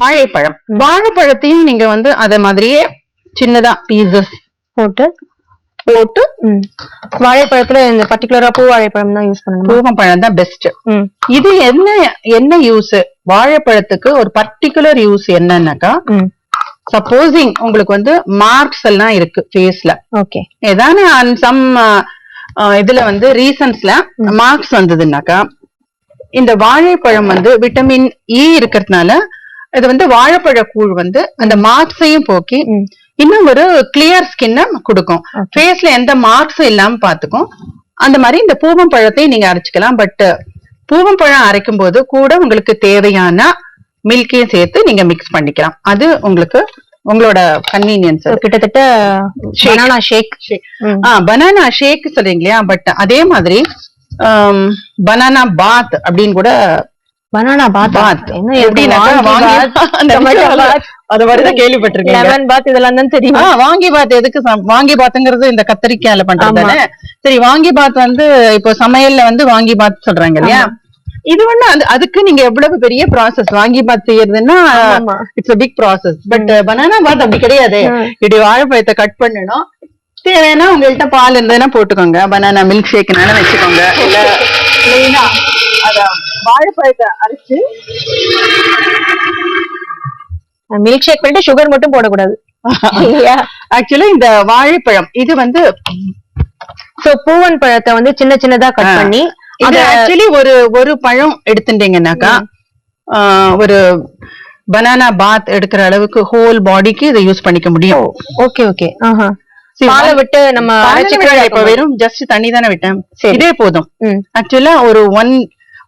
வாழைப்பழம். வாழைப்பழத்தையும் நீங்க வந்து அத மாதிரியே சின்னதா பீசஸ் போட்டு போட்டு. வாழைப்பழத்துல இந்த பர்டிகுலரா பூ வாழைப்பழம் தான் யூஸ் பண்ணணுமா? பூவம் பழம் தான் பெஸ்ட். இது என்ன என்ன யூஸ் வாழைப்பழத்துக்கு ஒரு பர்டிகுலர் யூஸ் என்னன்னாக்கா. சப்போசிங் உங்களுக்கு வந்து மார்க்ஸ் எல்லாம் இருக்கு ஃபேஸ்ல ஓகே. ஏதான சம் இதுல வந்து ரீசன்ஸ்ல மார்க்ஸ் வந்ததுன்னாக்கா இந்த வாழைப்பழம் வந்து விட்டமின் இ இருக்கிறதுனால இது வந்து வாழைப்பழ கூழ் வந்து அந்த மார்க்ஸையும் போக்கி. இன்னும் ஒரு கிளியர் ஸ்கின்ன கொடுக்கும். ஃபேஸ்ல எந்த மார்க்ஸும் இல்லாம பாத்துக்கும் அந்த மாதிரி இந்த பூவம் பழத்தை நீங்க அரைச்சுக்கலாம். பட் பூவம் பழம் அரைக்கும் போது கூட உங்களுக்கு தேவையான மில்கையும் சேர்த்து நீங்க மிக்ஸ் பண்ணிக்கலாம். அது உங்களுக்கு உங்களோட கன்வீனியன்ஸ் கிட்டத்தட்ட பனானா ஷேக் பனானா ஷேக் சொல்றீங்க இல்லையா? பட் அதே மாதிரி பனானா பாத் அப்படின்னு கூட பனானா பாத். அது மாதிரிதான் கேள்விப்பட்டிருக்கேன் லெமன் பாத் இதெல்லாம் தான் தெரியும். வாங்கி பாத் எதுக்கு வாங்கி பாத்துங்கிறது இந்த கத்திரிக்காயில பண்றது சரி வாங்கி பாத் வந்து இப்போ சமையல்ல வந்து வாங்கி பாத் சொல்றாங்க இல்லையா? இது ஒண்ணு அது அதுக்கு நீங்க எவ்வளவு பெரிய ப்ராசஸ் வாங்கி bath செய்யறதுன்னா. It's big process but banana bath அப்படி கிடையாது. இப்படி வாழைப்பழத்தை கட் பண்ணணும். தேவைன்னா உங்கள்ட்ட பால் இருந்ததுன்னா போட்டுக்கோங்க. பனானா மில்க் ஷேக்னால வச்சுக்கோங்க. இல்ல plain-ஆ அத வாழைப்பழத்தை அரைச்சு மில்க் ஷேக் பண்ணிட்டு சுகர் மட்டும் போடக்கூடாது. ஆக்சுவலா இந்த வாழைப்பழம் இது வந்து சோ பூவன் பழத்தை வந்து சின்ன சின்னதா கட் பண்ணி இது ஆக்சுவலி ஒரு ஒரு பழம் எடுத்துட்டீங்கன்னாக்கா ஒரு பனானா பாத் எடுக்கிற அளவுக்கு ஹோல் பாடிக்கு இதை யூஸ் பண்ணிக்க முடியும். ஓகே ஓகே பாலை விட்டு நம்ம இப்ப வெறும் ஜஸ்ட் தண்ணி தானே விட்டேன். இதே போதும். ஆக்சுவலா ஒரு ஒன்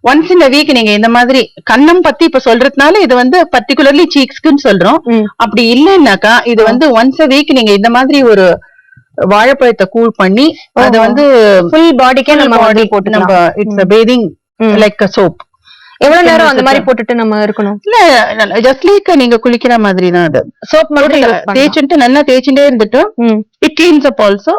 ஒன்ஸ் இந்த வீக் நீங்க இந்த மாதிரி கண்ணம் பத்தி இப்ப சொல்றதுனால இது வந்து பர்டிகுலர்லி சீக்ஸ்க்குன்னு சொல்றோம். அப்படி இல்லைன்னாக்கா இது வந்து ஒன்ஸ் அ வீக் நீங்க இந்த மாதிரி ஒரு வாழைப்பழத்தை கூல் பண்ணி அத. வந்து ஃபுல் பாடிக்கே நம்ம body வந்து நம்ம இட்ஸ் பேதிங். லைக் சோப் எவ்வளவு நேரம் அந்த மாதிரி போட்டுட்டு நம்ம இருக்கணும்? இல்ல ஜஸ்ட் லைக் நீங்க குளிக்கிற மாதிரி தான் அது. சோப் மட்டும். தேய்ச்சிட்டு நல்லா தேய்ச்சிட்டே இருந்துட்டு இட் கிளீன்ஸ் அப் ஆல்சோ